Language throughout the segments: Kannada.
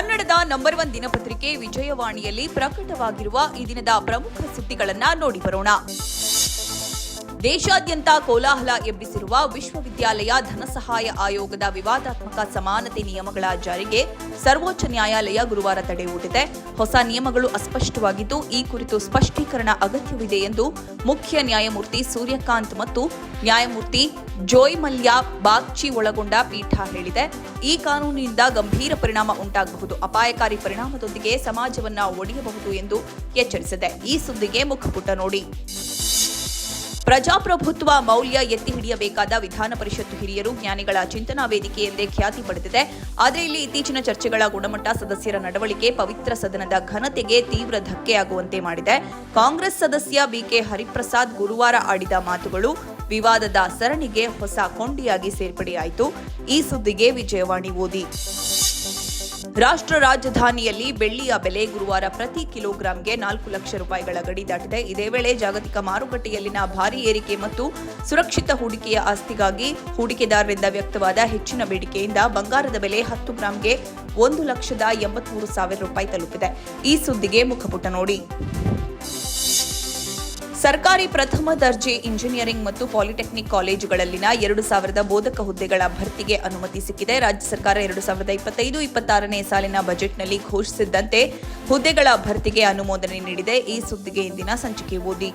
ಕನ್ನಡದ ನಂಬರ್ ಒನ್ ದಿನಪತ್ರಿಕೆ ವಿಜಯವಾಣಿಯಲ್ಲಿ ಪ್ರಕಟವಾಗಿರುವ ಈ ದಿನದ ಪ್ರಮುಖ ಸುದ್ದಿಗಳನ್ನ ನೋಡಿ ಬರೋಣ ದೇಶಾದ್ಯಂತ ಕೋಲಾಹಲ ಎಬ್ಬಿಸಿರುವ ವಿಶ್ವವಿದ್ಯಾಲಯ ಧನಸಹಾಯ ಆಯೋಗದ ವಿವಾದಾತ್ಮಕ ಸಮಾನತೆ ನಿಯಮಗಳ ಜಾರಿಗೆ ಸರ್ವೋಚ್ಚ ನ್ಯಾಯಾಲಯ ಗುರುವಾರ ತಡೆ ಒಡ್ಡಿದೆ ಹೊಸ ನಿಯಮಗಳು ಅಸ್ಪಷ್ಟವಾಗಿದ್ದು, ಈ ಕುರಿತು ಸ್ಪಷ್ಟೀಕರಣ ಅಗತ್ಯವಿದೆ ಎಂದು ಮುಖ್ಯ ನ್ಯಾಯಮೂರ್ತಿ ಸೂರ್ಯಕಾಂತ್ ಮತ್ತು ನ್ಯಾಯಮೂರ್ತಿ ಜೋಯ್ ಮಲ್ಯ ಬಾಗ್ಚಿ ಒಳಗೊಂಡ ಪೀಠ ಹೇಳಿದೆ. ಈ ಕಾನೂನಿನಿಂದ ಗಂಭೀರ ಪರಿಣಾಮ ಉಂಟಾಗಬಹುದು. ಅಪಾಯಕಾರಿ ಪರಿಣಾಮದೊಂದಿಗೆ ಸಮಾಜವನ್ನ ಒಡೆಯಬಹುದು ಎಂದು ಎಚ್ಚರಿಸಿದೆ. ಈ ಸುದ್ದಿಗೆ ಮುಖಪುಟ ನೋಡಿ. ಪ್ರಜಾಪ್ರಭುತ್ವ ಮೌಲ್ಯ ಎತ್ತಿ ಹಿಡಿಯಬೇಕಾದ ವಿಧಾನ ಪರಿಷತ್ತು ಹಿರಿಯರು, ಜ್ಞಾನಿಗಳ ಚಿಂತನಾ ವೇದಿಕೆ ಎಂದೇ ಖ್ಯಾತಿ ಪಡೆದಿದೆ. ಆದರೆ ಇಲ್ಲಿ ಇತ್ತೀಚಿನ ಚರ್ಚೆಗಳ ಗುಣಮಟ್ಟ, ಸದಸ್ಯರ ನಡವಳಿಕೆ, ಪವಿತ್ರ ಸದನದ ಘನತೆಗೆ ತೀವ್ರ ಧಕ್ಕೆಯಾಗುವಂತೆ ಮಾಡಿದೆ. ಕಾಂಗ್ರೆಸ್ ಸದಸ್ಯ ಬಿಕೆ ಹರಿಪ್ರಸಾದ್ ಗುರುವಾರ ಆಡಿದ ಮಾತುಗಳು, ವಿವಾದದ ಸರಣಿಗೆ ಹೊಸ ಕೊಂಡಿಯಾಗಿ ಸೇರ್ಪಡೆಯಾಯಿತು. ಈ ಸುದ್ದಿಗೆ ವಿಜಯವಾಣಿ ಓದಿ. ರಾಷ್ಟ್ರ ರಾಜಧಾನಿಯಲ್ಲಿ ಬೆಳ್ಳಿಯ ಬೆಲೆ ಗುರುವಾರ ಪ್ರತಿ ಕಿಲೋಗ್ರಾಂಗೆ ನಾಲ್ಕು ಲಕ್ಷ ರೂಪಾಯಿಗಳ ಗಡಿ ದಾಟಿದೆ. ಇದೇ ವೇಳೆ ಜಾಗತಿಕ ಮಾರುಕಟ್ಟೆಯಲ್ಲಿನ ಭಾರಿ ಏರಿಕೆ ಮತ್ತು ಸುರಕ್ಷಿತ ಹೂಡಿಕೆಯ ಆಸ್ತಿಗಾಗಿ ಹೂಡಿಕೆದಾರರಿಂದ ವ್ಯಕ್ತವಾದ ಹೆಚ್ಚಿನ ಬೇಡಿಕೆಯಿಂದ ಬಂಗಾರದ ಬೆಲೆ ಹತ್ತು ಗ್ರಾಂಗೆ ಒಂದು ಲಕ್ಷದ ಎಂಬತ್ಮೂರು ಸಾವಿರ ರೂಪಾಯಿ ತಲುಪಿದೆ. ಈ ಸುದ್ದಿಗೆ ಮುಖಪುಟ ನೋಡಿ. ಸರ್ಕಾರಿ ಪ್ರಥಮ ದರ್ಜೆ ಇಂಜಿನಿಯರಿಂಗ್ ಮತ್ತು ಪಾಲಿಟೆಕ್ನಿಕ್ ಕಾಲೇಜುಗಳಲ್ಲಿನ ಎರಡು ಸಾವಿರದ ಬೋಧಕ ಹುದ್ದೆಗಳ ಭರ್ತಿಗೆ ಅನುಮತಿ ಸಿಕ್ಕಿದೆ. ರಾಜ್ಯ ಸರ್ಕಾರ ಎರಡು ಸಾವಿರದ ಇಪ್ಪತ್ತೈದು, ಇಪ್ಪತ್ತಾರನೇ ಸಾಲಿನ ಬಜೆಟ್ನಲ್ಲಿ ಘೋಷಿಸಿದ್ದಂತೆ ಹುದ್ದೆಗಳ ಭರ್ತಿಗೆ ಅನುಮೋದನೆ ನೀಡಿದೆ. ಈ ಸುದ್ದಿಗೆ ಇಂದಿನ ಸಂಚಿಕೆ ಓದಿ.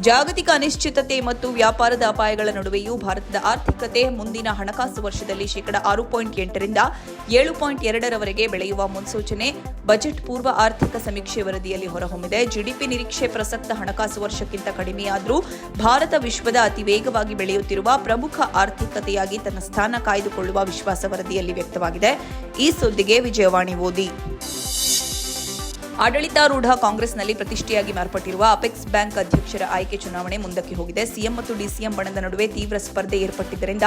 ಜಾಗತಿಕ ಅನಿಶ್ಚಿತತೆ ಮತ್ತು ವ್ಯಾಪಾರದ ಅಪಾಯಗಳ ನಡುವೆಯೂ ಭಾರತದ ಆರ್ಥಿಕತೆ ಮುಂದಿನ ಹಣಕಾಸು ವರ್ಷದಲ್ಲಿ ಶೇಕಡ ಆರು ಪಾಯಿಂಟ್ ಎಂಟರಿಂದ ಏಳು ಪಾಯಿಂಟ್ ಎರಡರವರೆಗೆ ಬೆಳೆಯುವ ಮುನ್ಸೂಚನೆ ಬಜೆಟ್ ಪೂರ್ವ ಆರ್ಥಿಕ ಸಮೀಕ್ಷೆ ವರದಿಯಲ್ಲಿ ಹೊರಹೊಮ್ಮಿದೆ. ಜಿಡಿಪಿ ನಿರೀಕ್ಷೆ ಪ್ರಸಕ್ತ ಹಣಕಾಸು ವರ್ಷಕ್ಕಿಂತ ಕಡಿಮೆಯಾದರೂ ಭಾರತ ವಿಶ್ವದ ಅತಿ ವೇಗವಾಗಿ ಬೆಳೆಯುತ್ತಿರುವ ಪ್ರಮುಖ ಆರ್ಥಿಕತೆಯಾಗಿ ತನ್ನ ಸ್ಥಾನ ಕಾಯ್ದುಕೊಳ್ಳುವ ವಿಶ್ವಾಸ ವರದಿಯಲ್ಲಿ ವ್ಯಕ್ತವಾಗಿದೆ. ಈ ಸುದ್ದಿಗೆ ವಿಜಯವಾಣಿ ಓದಿ. ಆಡಳಿತಾರೂಢ ಕಾಂಗ್ರೆಸ್ನಲ್ಲಿ ಪ್ರತಿಷ್ಠೆಯಾಗಿ ಮಾರ್ಪಟ್ಟಿರುವ ಅಪೆಕ್ಸ್ ಬ್ಯಾಂಕ್ ಅಧ್ಯಕ್ಷರ ಆಯ್ಕೆ ಚುನಾವಣೆ ಮುಂದಕ್ಕೆ ಹೋಗಿದೆ. ಸಿಎಂ ಮತ್ತು ಡಿಸಿಎಂ ಬಣದ ನಡುವೆ ತೀವ್ರ ಸ್ಪರ್ಧೆ ಏರ್ಪಟ್ಟಿದ್ದರಿಂದ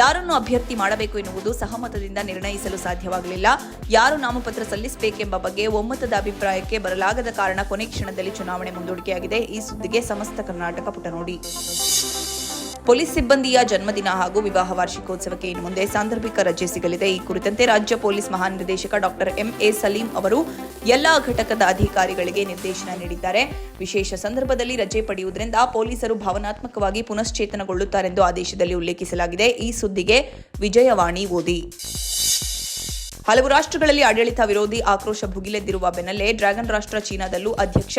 ಯಾರನ್ನು ಅಭ್ಯರ್ಥಿ ಮಾಡಬೇಕು ಎನ್ನುವುದು ಸಹಮತದಿಂದ ನಿರ್ಣಯಿಸಲು ಸಾಧ್ಯವಾಗಲಿಲ್ಲ. ಯಾರು ನಾಮಪತ್ರ ಸಲ್ಲಿಸಬೇಕೆಂಬ ಬಗ್ಗೆ ಒಮ್ಮತದ ಅಭಿಪ್ರಾಯಕ್ಕೆ ಬರಲಾಗದ ಕಾರಣ ಕೊನೆ ಕ್ಷಣದಲ್ಲಿ ಚುನಾವಣೆ ಮುಂದೂಡಿಕೆಯಾಗಿದೆ. ಈ ಸುದ್ದಿಗೆ ಸಮಸ್ತ ಕರ್ನಾಟಕ ಪುಟ ನೋಡಿ. ಪೊಲೀಸ್ ಸಿಬ್ಬಂದಿಯ ಜನ್ಮದಿನ ಹಾಗೂ ವಿವಾಹ ವಾರ್ಷಿಕೋತ್ಸವಕ್ಕೆ ಇನ್ನು ಮುಂದೆ ಸಾಂದರ್ಭಿಕ ರಜೆ ಸಿಗಲಿದೆ. ಈ ಕುರಿತಂತೆ ರಾಜ್ಯ ಪೊಲೀಸ್ ಮಹಾನಿರ್ದೇಶಕ ಡಾಕ್ಟರ್ ಎಂಎ ಸಲೀಂ ಅವರು ಎಲ್ಲಾ ಘಟಕದ ಅಧಿಕಾರಿಗಳಿಗೆ ನಿರ್ದೇಶನ ನೀಡಿದ್ದಾರೆ. ವಿಶೇಷ ಸಂದರ್ಭದಲ್ಲಿ ರಜೆ ಪಡೆಯುವುದರಿಂದ ಪೊಲೀಸರು ಭಾವನಾತ್ಮಕವಾಗಿ ಪುನಶ್ಚೇತನಗೊಳ್ಳುತ್ತಾರೆಂದು ಆದೇಶದಲ್ಲಿ ಉಲ್ಲೇಖಿಸಲಾಗಿದೆ. ಈ ಸುದ್ದಿಗೆ ವಿಜಯವಾಣಿ ಓದಿ. ಹಲವು ರಾಷ್ಟ್ರಗಳಲ್ಲಿ ಆಡಳಿತ ವಿರೋಧಿ ಆಕ್ರೋಶ ಭುಗಿಲೆದ್ದಿರುವ ಬೆನ್ನಲ್ಲೇ ಡ್ರ್ಯಾಗನ್ ರಾಷ್ಟ್ರ ಚೀನಾದಲ್ಲೂ ಅಧ್ಯಕ್ಷ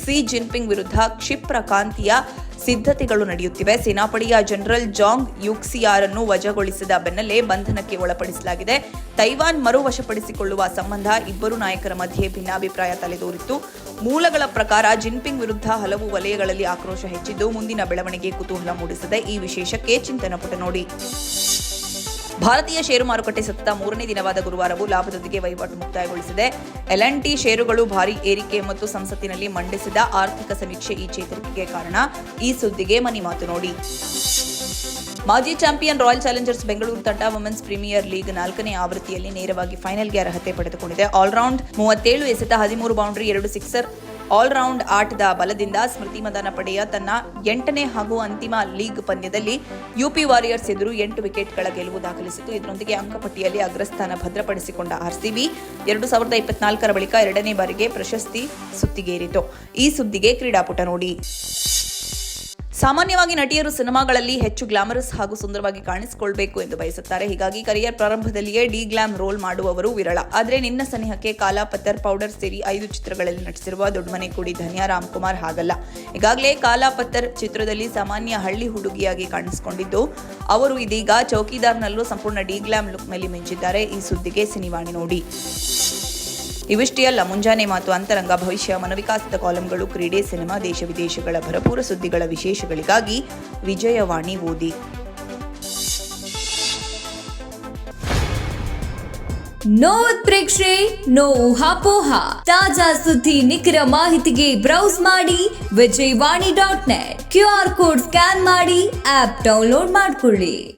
ಕ್ಸಿ ಜಿನ್ಪಿಂಗ್ ವಿರುದ್ಧ ಕ್ಷಿಪ್ರ ಕಾಂತಿಯ ಸಿದ್ಧತೆಗಳು ನಡೆಯುತ್ತಿವೆ. ಸೇನಾಪಡೆಯ ಜನರಲ್ ಜಾಂಗ್ ಯುಕ್ಸಿಯಾರನ್ನು ವಜಾಗೊಳಿಸಿದ ಬೆನ್ನಲ್ಲೇ ಬಂಧನಕ್ಕೆ ಒಳಪಡಿಸಲಾಗಿದೆ. ತೈವಾನ್ ಮರು ವಶಪಡಿಸಿಕೊಳ್ಳುವ ಸಂಬಂಧ ಇಬ್ಬರು ನಾಯಕರ ಮಧ್ಯೆ ಭಿನ್ನಾಭಿಪ್ರಾಯ ತಲೆದೋರಿತ್ತು. ಮೂಲಗಳ ಪ್ರಕಾರ ಜಿನ್ಪಿಂಗ್ ವಿರುದ್ಧ ಹಲವು ವಲಯಗಳಲ್ಲಿ ಆಕ್ರೋಶ ಹೆಚ್ಚಿದ್ದು, ಮುಂದಿನ ಬೆಳವಣಿಗೆ ಕುತೂಹಲ ಮೂಡಿಸದೆ ಈ ವಿಶೇಷಕ್ಕೆ ಚಿಂತನ ಪುಟ ನೋಡಿ. ಭಾರತೀಯ ಷೇರು ಮಾರುಕಟ್ಟೆ ಸತತ ಮೂರನೇ ದಿನವಾದ ಗುರುವಾರವೂ ಲಾಭದೊಂದಿಗೆ ವಹಿವಾಟು ಮುಕ್ತಾಯಗೊಳಿಸಿದೆ. ಎಲ್ಎನ್ಟಿ ಷೇರುಗಳು ಭಾರಿ ಏರಿಕೆ ಮತ್ತು ಸಂಸತ್ತಿನಲ್ಲಿ ಮಂಡಿಸಿದ ಆರ್ಥಿಕ ಸಮೀಕ್ಷೆ ಈ ಚೇತರಿಕೆಗೆ ಕಾರಣ. ಈ ಸುದ್ದಿಗೆ ಮನಿ ಮಾತು ನೋಡಿ. ಮಾಜಿ ಚಾಂಪಿಯನ್ ರಾಯಲ್ ಚಾಲೆಂಜರ್ಸ್ ಬೆಂಗಳೂರು ತಂಡ ವುಮೆನ್ಸ್ ಪ್ರೀಮಿಯರ್ ಲೀಗ್ ನಾಲ್ಕನೇ ಆವೃತ್ತಿಯಲ್ಲಿ ನೇರವಾಗಿ ಫೈನಲ್ಗೆ ಅರ್ಹತೆ ಪಡೆದುಕೊಂಡಿದೆ. ಆಲ್ರೌಂಡ್ ಮೂವತ್ತೇಳು ಎಸೆತ ಹದಿಮೂರು ಬೌಂಡರಿ, ಎರಡು ಸಿಕ್ಸರ್ ಆಲ್ರೌಂಡ್ ಆಟದ ಬಲದಿಂದ ಸ್ಮೃತಿ ಮದಾನ ಪಡೆಯ ತನ್ನ ಎಂಟನೇ ಹಾಗೂ ಅಂತಿಮ ಲೀಗ್ ಪಂದ್ಯದಲ್ಲಿ ಯುಪಿ ವಾರಿಯರ್ಸ್ ಎದುರು ಎಂಟು ವಿಕೆಟ್ಗಳ ಗೆಲುವು ದಾಖಲಿಸಿತು. ಇದರೊಂದಿಗೆ ಅಂಕಪಟ್ಟಿಯಲ್ಲಿ ಅಗ್ರಸ್ಥಾನ ಭದ್ರಪಡಿಸಿಕೊಂಡ ಆರ್ಸಿಬಿ ಎರಡು ಸಾವಿರದ ಇಪ್ಪತ್ನಾಲ್ಕರ ಬಳಿಕ ಎರಡನೇ ಬಾರಿಗೆ ಪ್ರಶಸ್ತಿ ಸುತ್ತಿಗೇರಿತು. ಈ ಸುದ್ದಿಗೆ ಕ್ರೀಡಾಪುಟ ನೋಡಿ. ಸಾಮಾನ್ಯವಾಗಿ ನಟಿಯರು ಸಿನಿಮಾಗಳಲ್ಲಿ ಹೆಚ್ಚು ಗ್ಲಾಮರಸ್ ಹಾಗೂ ಸುಂದರವಾಗಿ ಕಾಣಿಸಿಕೊಳ್ಬೇಕು ಎಂದು ಬಯಸುತ್ತಾರೆ. ಹೀಗಾಗಿ ಕರಿಯರ್ ಪ್ರಾರಂಭದಲ್ಲಿಯೇ ಡಿ ಗ್ಲಾಮ್ ರೋಲ್ ಮಾಡುವವರು ವಿರಳ. ಆದರೆ ನಿನ್ನ ಸನಿಹಕ್ಕೆ ಕಾಲಾ, ಪತ್ತರ್, ಪೌಡರ್ ಸೇರಿ ಐದು ಚಿತ್ರಗಳಲ್ಲಿ ನಟಿಸಿರುವ ದೊಡ್ಡಮನೆ ಕೂಡಿ ಧನ್ಯ ರಾಮ್ಕುಮಾರ್ ಹಾಗಲ್ಲ. ಈಗಾಗಲೇ ಕಾಲಾ ಚಿತ್ರದಲ್ಲಿ ಸಾಮಾನ್ಯ ಹಳ್ಳಿ ಹುಡುಗಿಯಾಗಿ ಕಾಣಿಸಿಕೊಂಡಿದ್ದು, ಅವರು ಇದೀಗ ಚೌಕಿದಾರ್ನಲ್ಲೂ ಸಂಪೂರ್ಣ ಡಿ ಗ್ಲಾಮ್ ಲುಕ್ನಲ್ಲಿ ಮಿಂಚಿದ್ದಾರೆ. ಈ ಸುದ್ದಿಗೆ ಸಿನಿವಾಣಿ ನೋಡಿ. ಇವಿಷ್ಟೇ ಅಲ್ಲ ಮುಂಜಾನೆ ಮಾತು ಅಂತರಂಗ, ಭವಿಷ್ಯ, ಮನವಿಕಾಸದ ಕಾಲಂಗಳು, ಕ್ರೀಡೆ, ಸಿನಿಮಾ, ದೇಶ, ವಿದೇಶಗಳ ಭರಪೂರ ಸುದ್ದಿಗಳ ವಿಶೇಷಗಳಿಗಾಗಿ ವಿಜಯವಾಣಿ ಓದಿ. ನೋ ಉತ್ಪ್ರೇಕ್ಷೆ ನೋ ಊಹಾಪೋಹ. ತಾಜಾ ಸುದ್ದಿ, ನಿಖರ ಮಾಹಿತಿಗೆ ಬ್ರೌಸ್ ಮಾಡಿ Vijayavani dot net. Q R code scan ಮಾಡಿ, ಆಪ್ ಡೌನ್ಲೋಡ್ ಮಾಡಿಕೊಳ್ಳಿ.